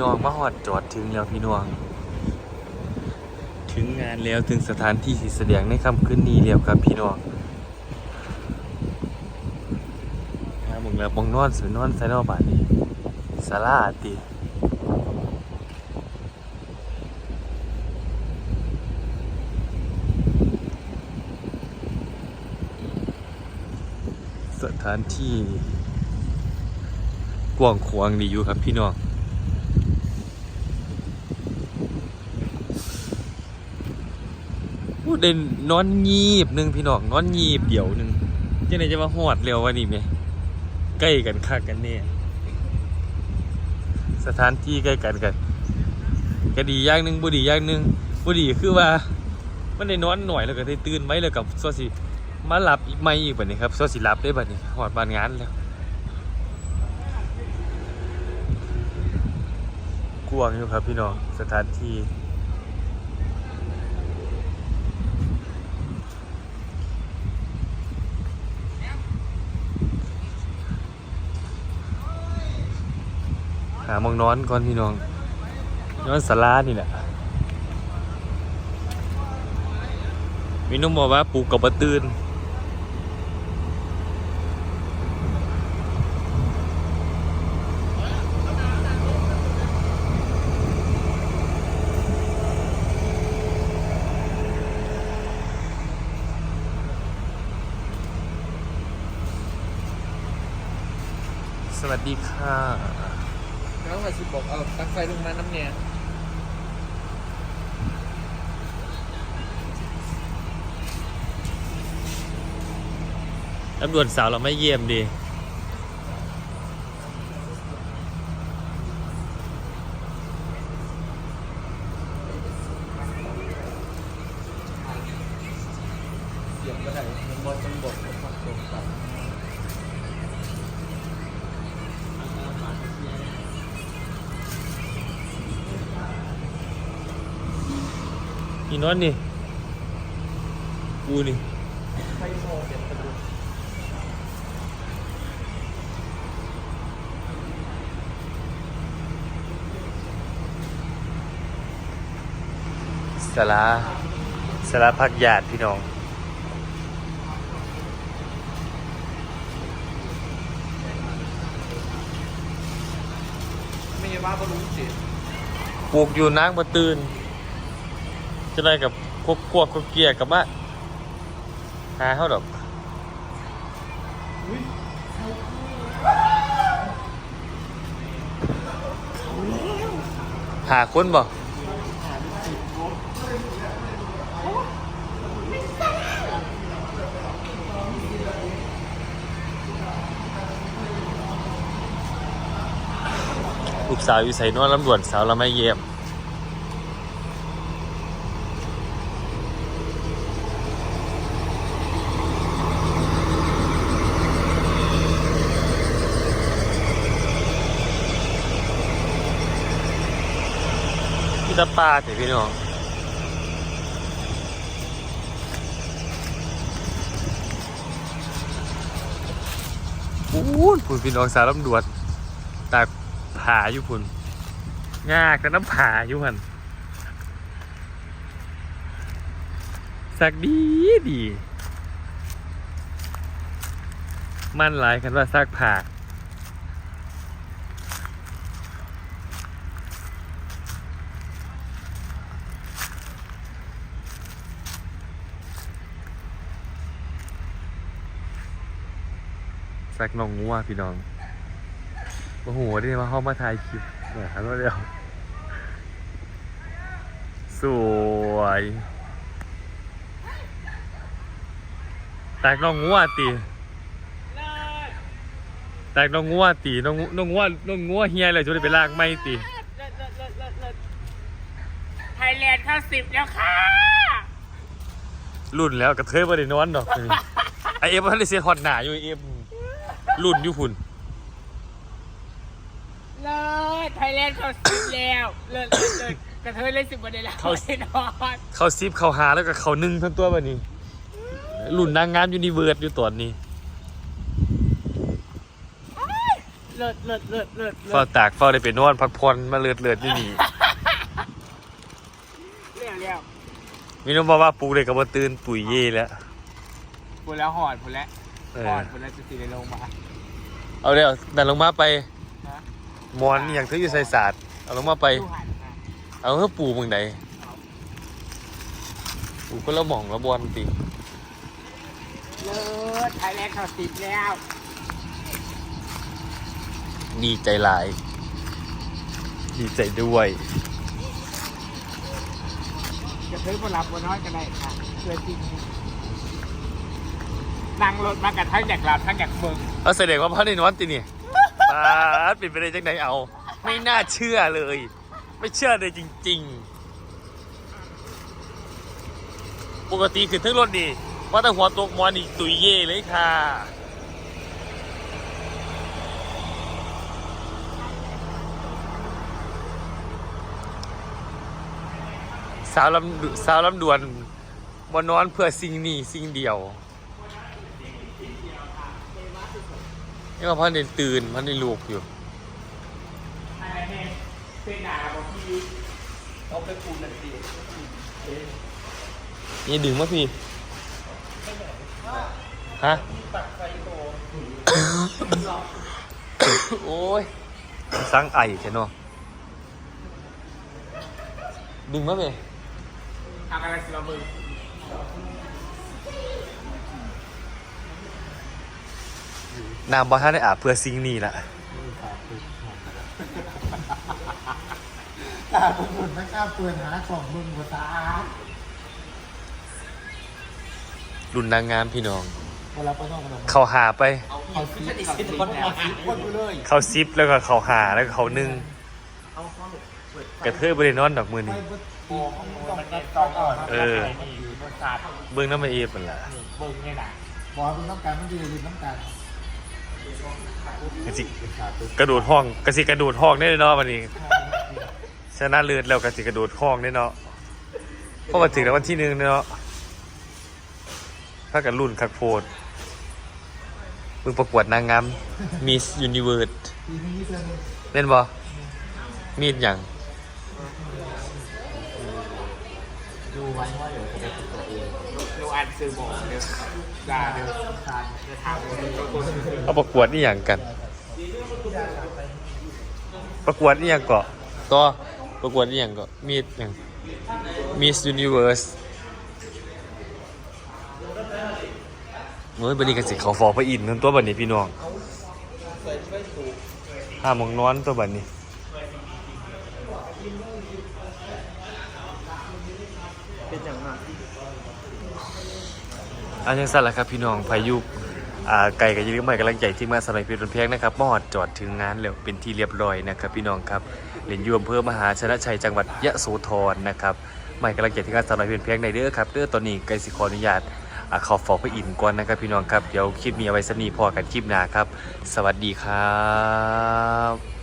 น้องมาหอดจอดถึงแล้วพี่น้อง ถึงงานแล้วถึงสถานที่สิแสดงในค่ำคืนนี้แล้วครับพี่น้องหาหมึงแล้วมองนอนสวยนอนไซนอบานนี้สาราติสถานที่กว้างขวางดีอยู่ครับพี่น้อง พูดได้นอนยีบหนึ่งพี่น้องนอนยีบเดี่ยวหนึ่งจังไหนจะมาหอดเร็ววะนี่ไหมใกล้กันคักกันเนี่ยสถานที่ใกล้กันกันก็ดีอย่างหนึ่งบุดีอย่างหนึ่งบุดีคือว่ามันได้นอนหน่อยแล้วก็ได้ตื่นไว้แล้วกับซอสิมาหลับไม่อีกแบบนี้ครับซอสิหลับได้แบบนี้หอดบานงานแล้วกวางอยู่ครับพี่น้องสถานที่ หามองนอนก่อนพี่น้องนอนสารานี่แหละมีนุ่มบอกว่าปลูกกับปะตื่นสวัสดีค่ะ แล้วมาสิบอกเอาตักไฟลงมาน้ำเนี่ยตำรวจสาวเราไม่เยี่ยมดีเสียงก็ได้มันบอลจังบอกฝักตรงกัน นี่นอนนี่ กูนี่ไฟโซ่เด็ดกระดูกสาราสาราพักญาติพี่น้องไม่ใช่ว่าบอลลูนสิปลูกอยู่นางบะตื่น จะได้กับควบควบควบเกียร์กับมาหาเขาดอกหาคนบ่ลูกสาวอยู่ใส่นวดลำดวนสาวละไม่เยี่ยม ตาปลาเถอพี่น้องพูนพุ่นพี่น้องสาวลำดวนตากผาอยู่พุ่นงากับน้ำผาอยู่หันสักดีดี มันหลายคันว่าซากผา สักน้องงัวพี่น้องโอ้โหได้มาเข้ามาถ่ายคลิปเนี่ยครับว่าเดียวสวยแตกน้องงัวตีแตกน้องงัวตีน้องงูน้องงัวน้องงัวเฮียเลยจะได้ไปลากไม่ตีไทยแลนด์เข้าสิบแล้วค่ะรุ่นแล้วกระเทยมาได้นอนดอกไอเอฟมันได้เสียฮอตหนาอยู่ไอ้เอฟ รุ่นอยู่พุ่นเลิศไทยแลนด์เข้าสิบแล้วเลิศเลิศเลิศกระเทยเล่นสิบวันเดียวแล้วไม่นอนเขาซิปเขาหาแล้วก็เขานึ่งทั้งตัวแบบนี้รุ่นนางงามยูนิเวิร์สอยู่ตอนนี้เลิศเลิศเลิศเลิศเลิเฝ้าศตากเฝ้าได้ไปนอนพักผ่อนมาเลือดเลือดอยู่นี่เรียวเรียวมีน้องบอกว่าปลูกเลยกับว่าตื่นปุ๋ยเย่แล้วพูดแล้วหอดพูดแล้ว เอหออดพูดแล้วจะตีในลงมาเอาเดี๋ยวดันลงมาไปฮะหมอนอหย่างที่อยู่ใส่ศาสตร์เอาลงมาไปดูหันมาเอาเพื่อปลูกมึงไหนปลูกก็ละหม่องละบอลติเลิศไทยแลนด์เขาสิบแล้วดีใจหลาย ดีใจด้วย จะซื้อบนรับบนน้อยก็ได้ค่ะเพื่อจริง นั่งรถมากับทั้งอยากลับทั้งอยากเบิ่งเอาแสดงว่าพ่อในนอนตินี่ปาดเป็นไปได้จังไหนเอา ไม่น่าเชื่อเลย ไม่เชื่อเลยจริง ๆ ปกติคือทั้งรถดีว่าแต่หัวตกมอนอีกตุยเย่เลยค่ะสาวลำสาวลำดวนบนนอนเพื่อสิ่งนี้สิ่งเดียว นี่ว่าพ่อเด่นตื่นพ่อเด่นลูกอยู่อะไรเนี่ยเป็นหนาบอกพี่เอาไปปูนันตีนี่ดึงมาพี่ ฮะตักไฟโตโอ้ยสร้างไอใช่เนาะดึงมาพี่ทำอะไรสิเรามึง น้ำบอท่านได้อาบเพื่อสิ่งนี้ละตาผมหมดไม่กล้าเปิดหาของมึงหัวตารุ่นนางงามพี่น้อง เวลาไปนอกกันเขาหาไปเขาซีเขาซีคนเอาซีคนอยู่เลยเขาซิปแล้วก็เขาหาแล้วก็เขานึ่งเอาเข้าเปิดกระเทยบริโนอนดอกมือไฟนี่เบิดโอ้ต้องตัดต่อก่อนเออ นี่รสชาติเบื้องน้ำมาเอฟมันละเบิ่งเนี่ยนะบอกว่าเป็นน้ำการมันดีหรือน้ำการ กระสิกระโดดห้องกระสิกระโดดห้องได้เลยเนาะวันนี้ ชนะเลือดแล้วกระสิกระโดดห้องได้เนาะเพราะมาถึงแล้ววันที่หนึ่งเนาะถ้ากับรุ่นคักโพดมึงประกวดนางงามมิสยูนิเวิร์สเดือนเล่นบ่มีดอย่างดูไว้ว่าเดี๋ยวจะได้ติดตัวเอง ดูอันซื้อบอกเดี๋ยวด่าเดี๋ยวทานจะถามว่าเอาประกวดนี่อย่างกัน ประกวดนี่อย่างเกาะต่อประกวดนี่อย่างเกาะมีดอย่างมิสยูนิเวิร์สเมื่อบันนี้กันสิเขาฟอพระอินทร์นั่นตัวบันนี้พี่น้องห้ามองนอนตัวบันนี้เป็นอย่างนั้น อันยังสั้นแหละครับพี่น้องพายุอ่าไก่กับยิริใหม่กำลังใจที่มาสมัยเพชรเพียงนะครับมอดจอดถึงงานแล้วเป็นที่เรียบร้อยนะครับพี่น้องครับเรียนอยูอำเภอมหาชนะชัยจังหวัดยะโสธรนะครับใหม่กำลังใจที่งานสมัยเพชรเพียงในเด้อครับเด้อตอนนี้ไก่สิขออนุญาตอ่าขอฟอพระอินทร์ก่อนนะครับพี่น้องครับเดี๋ยวคลิปนี้เอาไว้สนีพอกันคลิปหน้าครับ สวัสดีครับ